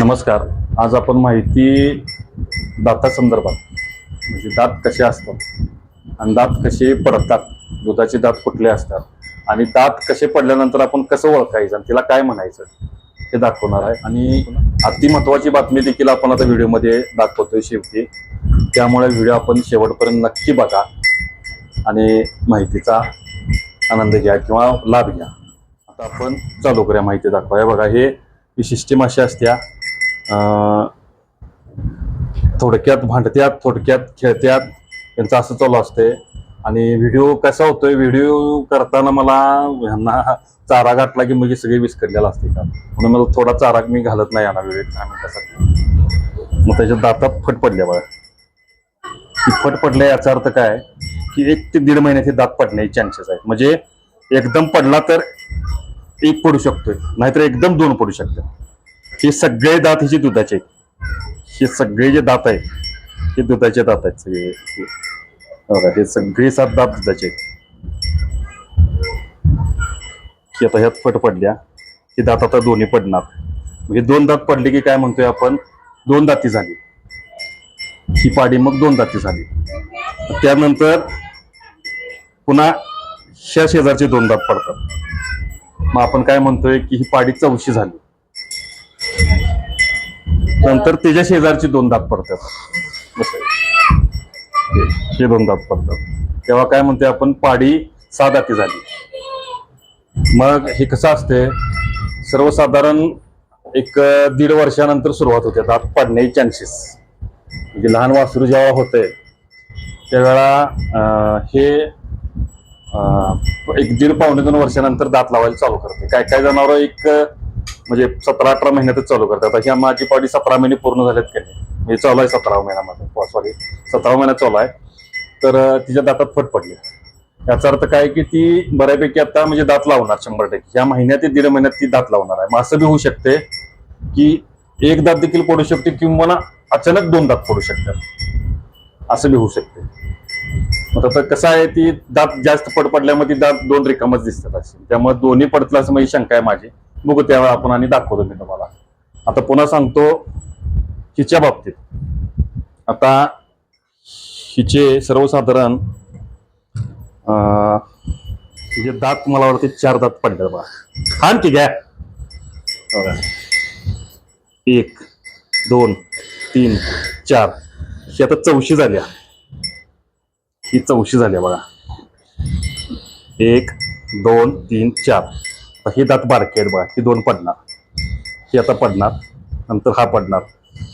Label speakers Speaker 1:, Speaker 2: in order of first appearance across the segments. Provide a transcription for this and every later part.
Speaker 1: नमस्कार. आज आपण माहिती दातासंदर्भात म्हणजे दात कसे असतात आणि दात कसे पडतात? दुधाचे दात कुठले असतात? आणि दात कसे पडल्यानंतर आपण कसं ओळखायचं आणि तिला काय म्हणायचं हे दाखवणार आहे. आणि अति महत्वाची बातमी देखील आपण आता व्हिडिओमध्ये दाखवतोय शेवटी. त्यामुळे व्हिडिओ आपण शेवटपर्यंत नक्की बघा आणि माहितीचा आनंद घ्या किंवा लाभ घ्या. आता आपण चालू करूया माहिती दाखवा बघा हे ही सिस्टीम अशी असत्या. थोडक्यात भांडत्यात थोडक्यात खेळत्यात यांचं असं चालू असते आणि व्हिडिओ कसा होतोय व्हिडिओ करताना मला ह्यांना चारा घातला की म्हणजे सगळे विस्कटलेला असते का? म्हणून मला थोडा चारा मी घालत नाही यांना वेळेत. दहा मिनिटासाठी मग त्याच्या दातात फट पडल्या बघा. ती फट पडल्या याचा अर्थ काय? की एक ते दीड महिन्यात हे दात पडण्याचे चान्सेस आहेत. म्हणजे एकदम पडला तर एक पडू शकतोय. नाहीतर एकदम दोन पडू शकतात. हे सगळे दात हिचे दुधाचे आहेत. हे सगळे जे दात आहेत हे दुधाचे दात आहेत सगळे. हे बघा, हे सगळे सात दात दुधाचे आहेत. आता ह्यात फट पडल्या. हे दात आता दोन्ही पडणार. म्हणजे दोन दात पडले की काय म्हणतोय आपण? दोन दाती झाली. ही पाडी मग दोन दाती झाली. त्यानंतर पुन्हा ह्या शेजारचे दोन दात पडतात. मग आपण काय म्हणतोय की ही पाडी चौशी झाली. नंतर त्याच्या शेजारची दोन दात पडतात. हे- दोन दात पडतात. तेव्हा काय म्हणते आपण पाडी सहा दाती झाली. मग हे कसं असते सर्वसाधारण एक दीड वर्षानंतर सुरुवात होते. दात पडण्याचे चान्सेस म्हणजे लहान वासरू जेव्हा होते त्यावेळा हे एक दीड पावणे दोन वर्षानंतर दात लावायला चालू करते. काय काय जनावर एक म्हणजे सतरा अठरा महिन्यातच चालू करतात. ह्या माझी पाडी सतरा महिने पूर्ण झालेत का नाही? म्हणजे चालू आहे सतरा महिन्यामध्ये. Oh, सॉरी सतरा महिन्यात चालू आहे. तर तिच्या दातात फट पडली. याचा अर्थ काय की ती बऱ्यापैकी आता म्हणजे दात लावणार शंभर टक्के. या महिन्यात ते दीड महिन्यात ती दात लावणार आहे. मग असं बी होऊ शकते की एक दात देखील पडू शकते किंवा अचानक दोन दात पडू शकतात. असं बी होऊ शकते. मग आता कसं आहे ती दात जास्त पड पडल्यामुळे ती दात दोन रिकामच दिसतात असे. त्यामुळे दोन्ही पडतलं असं माझी शंका आहे माझी. बघू त्यावेळेला आपण आणि दाखवतो मी तुम्हाला. आता पुन्हा सांगतो हिच्या बाबतीत. आता हिचे सर्वसाधारण अं, हिचे दात मला वाटते चार दात पडले बा हा ठीक आहे एक दोन तीन चार. ही आता चौशी झाल्या ही चौशी झाल्या बघा. एक दोन तीन चार. आता ही दात बारके आहेत बघा ही दोन पडणार. ही आता पडणार नंतर हा पडणार.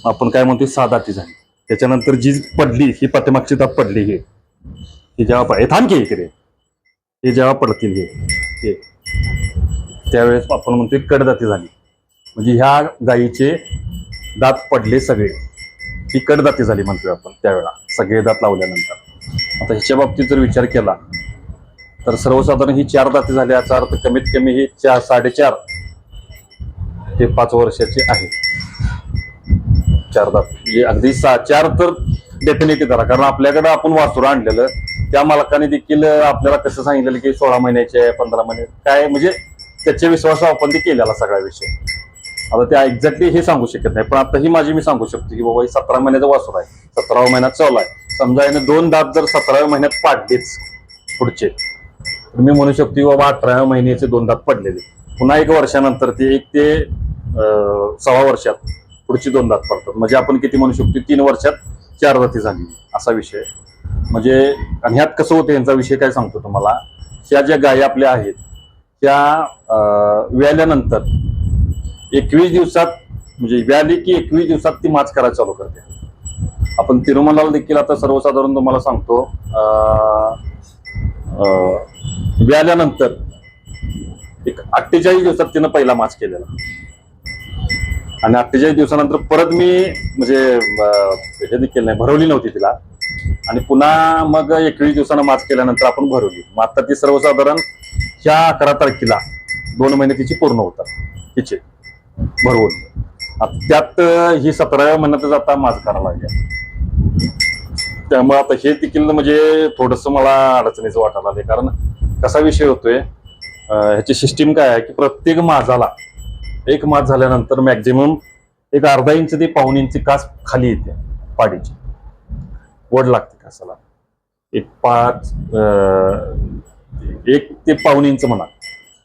Speaker 1: आपण काय म्हणतो सहा दाती झाली. त्याच्यानंतर जी पडली ही पाठीमागची दात पडली हे. ही जेव्हा पड- हे थांब की इकडे. हे जेव्हा पडतील हे. हे. त्यावेळेस आपण म्हणतोय कडदाती झाली. म्हणजे ह्या गायीचे दात पडले सगळे. ही कडदाती झाली म्हणतोय आपण त्यावेळेला सगळे दात लावल्यानंतर. आता ह्याच्या बाबतीत जर विचार केला तर सर्वसाधारण ही चार दाती झाली. याचा अर्थ कमीत कमी ही चार साडेचार ते पाच वर्षाचे आहे. चार दात म्हणजे अगदी सा चार तर डेफिनेटली करा कारण आपल्याकडे आपण वासुर आणलेलं त्या मालकाने देखील आपल्याला कसं सांगितलेलं की सोळा महिन्याचे आहे पंधरा महिने काय म्हणजे त्याच्या विश्वासावर आपण ते केलेला सगळा विषय. आता त्या एक्झॅक्टली हे सांगू शकत नाही. पण आता ही माझी मी सांगू शकतो की बाबा ही सतरा महिन्याचा वासुर आहे. सतराव्या महिन्यात चालू आहे. समजा याने दोन दात जर सतराव्या महिन्यात पाडलेच पुढचे मी म्हणू शकतो बाबा अठराव्या महिन्याचे दोन दात पडलेले. पुन्हा एक वर्षानंतर ते एक ते सव्वा वर्षात पुढची दोन दात पडतात. म्हणजे आपण किती म्हणू शकतो तीन वर्षात चार दाती झाली. असा विषय. म्हणजे आणि ह्यात कसं होतं यांचा विषय काय सांगतो तुम्हाला? ह्या ज्या गायी आपल्या आहेत त्या व्याल्यानंतर एकवीस दिवसात म्हणजे व्याली की एकवीस दिवसात ती माच करायला चालू करते. आपण तिरुमलाला देखील आता सर्वसाधारण तुम्हाला सांगतो मिळाल्यानंतर व्याल्यानंतर एक अठ्ठेचाळीस दिवसात तिनं पहिला मास केलेला. आणि अठ्ठेचाळीस दिवसानंतर परत मी म्हणजे हे देखील नाही भरवली नव्हती तिला. आणि पुन्हा मग एकवीस दिवसानं मास केल्यानंतर आपण भरवली. मग आता ती सर्वसाधारण ह्या अकरा तारखेला दोन महिने तिची पूर्ण होतात तिचे भरवून. आता त्यात ही सतराव्या महिन्यातच आता मास करायला लागल्या त्यामुळे आता हे देखील म्हणजे थोडस मला अडचणीचं वाटायला लागले कारण कसा विषय होतोय? ह्याची सिस्टीम काय आहे की प्रत्येक माझाला एक मास झाल्यानंतर मॅक्झिमम एक अर्धा इंच ते पाऊन इंच कास खाली येते पाडीची वड लागते कासाला. एक पाच एक ते पाऊन इंच म्हणा.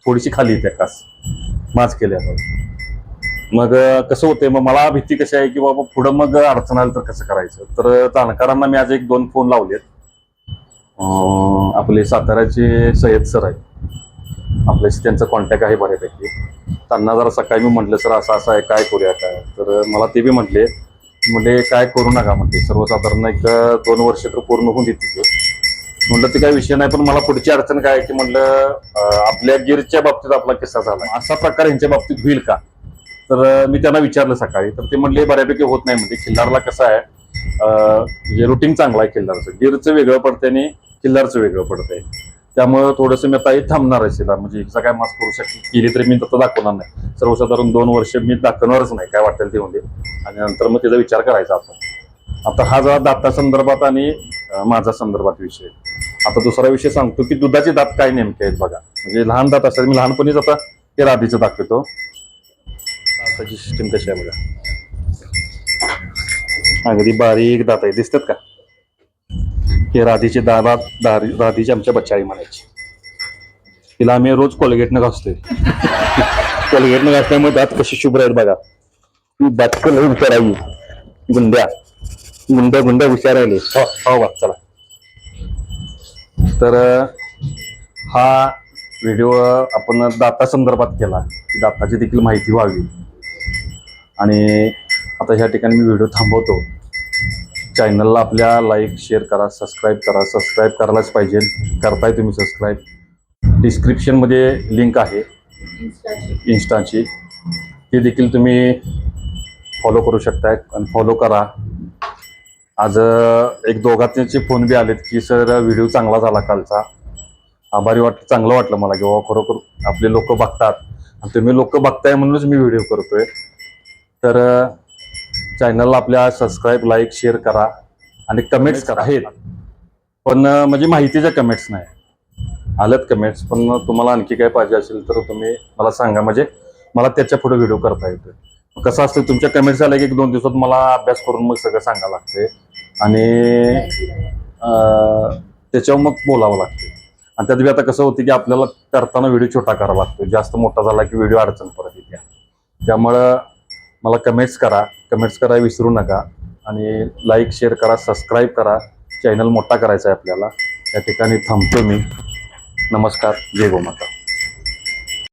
Speaker 1: थोडीशी खाली येते कास. माच केल्यावर. मग कसं होतंय? मग मला भीती कशी आहे की बाबा पुढं मग अडचण आली तर कसं करायचं? तर जाणकारांना मी आज एक दोन फोन लावलेत. आपले साताऱ्याचे सय्यद सर आहेत. आपल्याशी त्यांचा कॉन्टॅक्ट आहे बऱ्यापैकी. त्यांना जरा सकाळी मी म्हटलं सर असं असं आहे काय करूया काय? तर मला ते बी म्हटले म्हणजे काय करू नका म्हणते सर्वसाधारण एक दोन वर्ष तर पूर्ण होऊन देते म्हटलं ते काय विषय नाही पण मला पुढची अडचण काय आहे की म्हटलं आपल्या गिरच्या बाबतीत आपला किस्सा झाला असा प्रकार यांच्या बाबतीत होईल का? तर मी त्यांना विचारलं सकाळी. तर ते म्हणले बऱ्यापैकी होत नाही म्हणजे खिल्लारला कसं आहे म्हणजे रुटीन चांगलं आहे खिल्लारचं. गिरचं वेगळं पडतंय आणि किल्लरचं वेगळं पडतंय. त्यामुळं थोडंसं मी आता थांबणार आहे शिला. म्हणजे हिचा काय मास्क करू शकते केली तरी मी तसं दाखवणार नाही. सर्वसाधारण दोन वर्ष मी दाखवणारच नाही काय वाटेल ते म्हणजे आणि नंतर मग त्याचा विचार करायचा आपण. आता हा जरा दाता संदर्भात आणि माझा संदर्भात विषय. आता दुसरा विषय सांगतो की दुधाचे दात काय नेमके आहेत बघा. म्हणजे लहान दात असतात मी लहानपणीच आता ते राधीचं दाखवतो. दाताची सिस्टीम कशी आहे बघा. अगदी बारीक दात आहे. दिसतात का? हे राधीचे दादा दारी राधीची आमच्या बच्चाई म्हणायची. तिला आम्ही रोज कोलगेटनं घासतोय. कोलगेटनं घासल्यामुळे दात कशी शुभ्र आहेत बघा. ती दातकं कलर हुशार आहे. गुंड्या. गुंड्या गुंड्या हुशार राहिले हो हो बा चला. तर हा व्हिडिओ आपण दाता संदर्भात केला. की दाताची देखील माहिती व्हावी. आणि आता ह्या ठिकाणी मी व्हिडिओ थांबवतो. चॅनलला आपल्या लाईक शेअर करा सबस्क्राईब करा. सबस्क्राईब करायलाच पाहिजे. करताय तुम्ही सबस्क्राईब डिस्क्रिप्शनमध्ये लिंक आहे. इन्स्टाची ती देखील तुम्ही फॉलो करू शकताय आणि फॉलो करा. आज एक दोघांचे फोन बी आलेत की सर व्हिडिओ चांगला झाला कालचा. आभारी वाटलं चांगलं वाटलं मला की बाबा खरोखर आपले लोक बघतात. आणि तुम्ही लोक बघताय म्हणूनच मी व्हिडिओ करतोय. तर चॅनलला आपल्या सबस्क्राईब लाईक शेअर करा आणि कमेंट्स करा. आहेत पण म्हणजे माहितीच्या कमेंट्स नाही. आल्यात कमेंट्स पण तुम्हाला आणखी काय पाहिजे असेल तर तुम्ही मला सांगा. म्हणजे मला त्याच्या पुढे व्हिडिओ करता येतोय. कसं असतं तुमच्या कमेंट्स आल्या की एक दोन दिवसात मला अभ्यास करून मग सगळं सांगावं लागते आणि त्याच्यावर मग बोलावं लागते आणि त्यात बी आता कसं होतं की आपल्याला करताना व्हिडिओ छोटा करावा लागतो जास्त मोठा झाला की व्हिडिओ अडचण परत येते. त्यामुळं मला कमेंट्स करा. कमेंट्स करायला विसरू नका. आणि लाईक शेअर करा सबस्क्राईब करा. चॅनल मोठा करायचा आहे आपल्याला. या ठिकाणी थांबतो मी. नमस्कार. जय गोमाता.